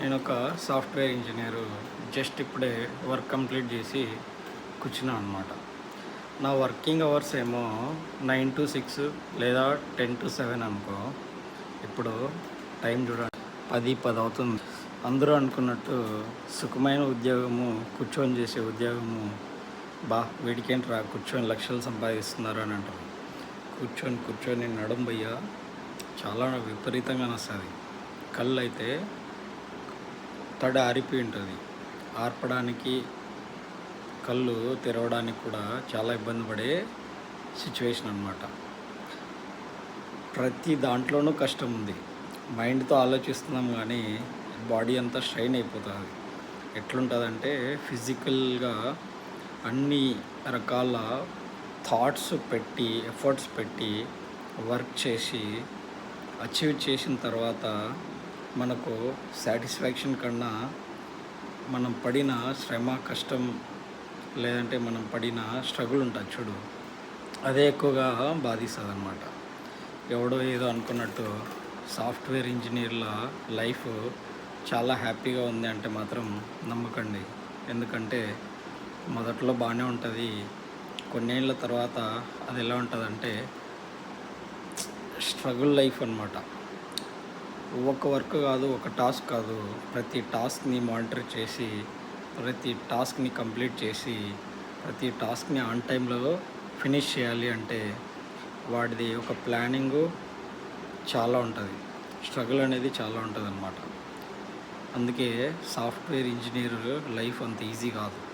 నేను ఒక software engineer just ఇప్పుడే వర్క్ కంప్లీట్ చేసి కూర్చున్నాను అనమాట నా వర్కింగ్ అవర్స్ ఏమో నైన్ టు సిక్స్ లేదా టెన్ టు సెవెన్ అనుకో. ఇప్పుడు టైం చూడండి పది పది అవుతుంది. అందరూ అనుకున్నట్టు సుఖమైన ఉద్యోగము కూర్చొని చేసే ఉద్యోగము బా వీడికేంట్రా కూర్చొని లక్షలు సంపాదిస్తున్నారు అని అంటారు. కూర్చొని కూర్చొని నడుంబయ్యా చాలా విపరీతంగా వస్తుంది కళ్ళు అయితే తడి ఆరిపోయి ఉంటుంది ఆర్పడానికి కళ్ళు తెరవడానికి కూడా చాలా ఇబ్బంది పడే సిచ్యువేషన్ అనమాట ప్రతి దాంట్లోనూ కష్టం ఉంది. మైండ్తో ఆలోచిస్తున్నాం కానీ బాడీ అంతా స్ట్రైన్ అయిపోతుంది. ఎట్లుంటుందంటే ఫిజికల్గా అన్ని రకాల థాట్స్ పెట్టి ఎఫర్ట్స్ పెట్టి వర్క్ చేసి అచీవ్ చేసిన తర్వాత మనకు సాటిస్ఫాక్షన్ కన్నా మనం పడిన శ్రమ కష్టం లేదంటే మనం పడిన స్ట్రగుల్ ఉంటుంది చూడు. అదే ఎక్కువగా బాధిస్తుంది అనమాట ఎవడో ఏదో అనుకున్నట్టు సాఫ్ట్వేర్ ఇంజనీర్ల లైఫ్ చాలా హ్యాపీగా ఉంది అంటే మాత్రం నమ్మకండి. ఎందుకంటే మొదట్లో బాగానే ఉంటుంది. కొన్నేళ్ళ తర్వాత అది ఎలా ఉంటుందంటే స్ట్రగుల్ లైఫ్ అనమాట ఒక వర్క్ కాదు ఒక టాస్క్ కాదు. ప్రతి టాస్క్ని మానిటర్ చేసి ప్రతి టాస్క్ని కంప్లీట్ చేసి ప్రతి టాస్క్ని ఆన్ టైంలో ఫినిష్ చేయాలి అంటే వాడిది ఒక ప్లానింగు చాలా ఉంటుంది. స్ట్రగుల్ అనేది చాలా ఉంటుంది అనమాట అందుకే సాఫ్ట్వేర్ ఇంజనీర్ లైఫ్ అంత ఈజీ కాదు.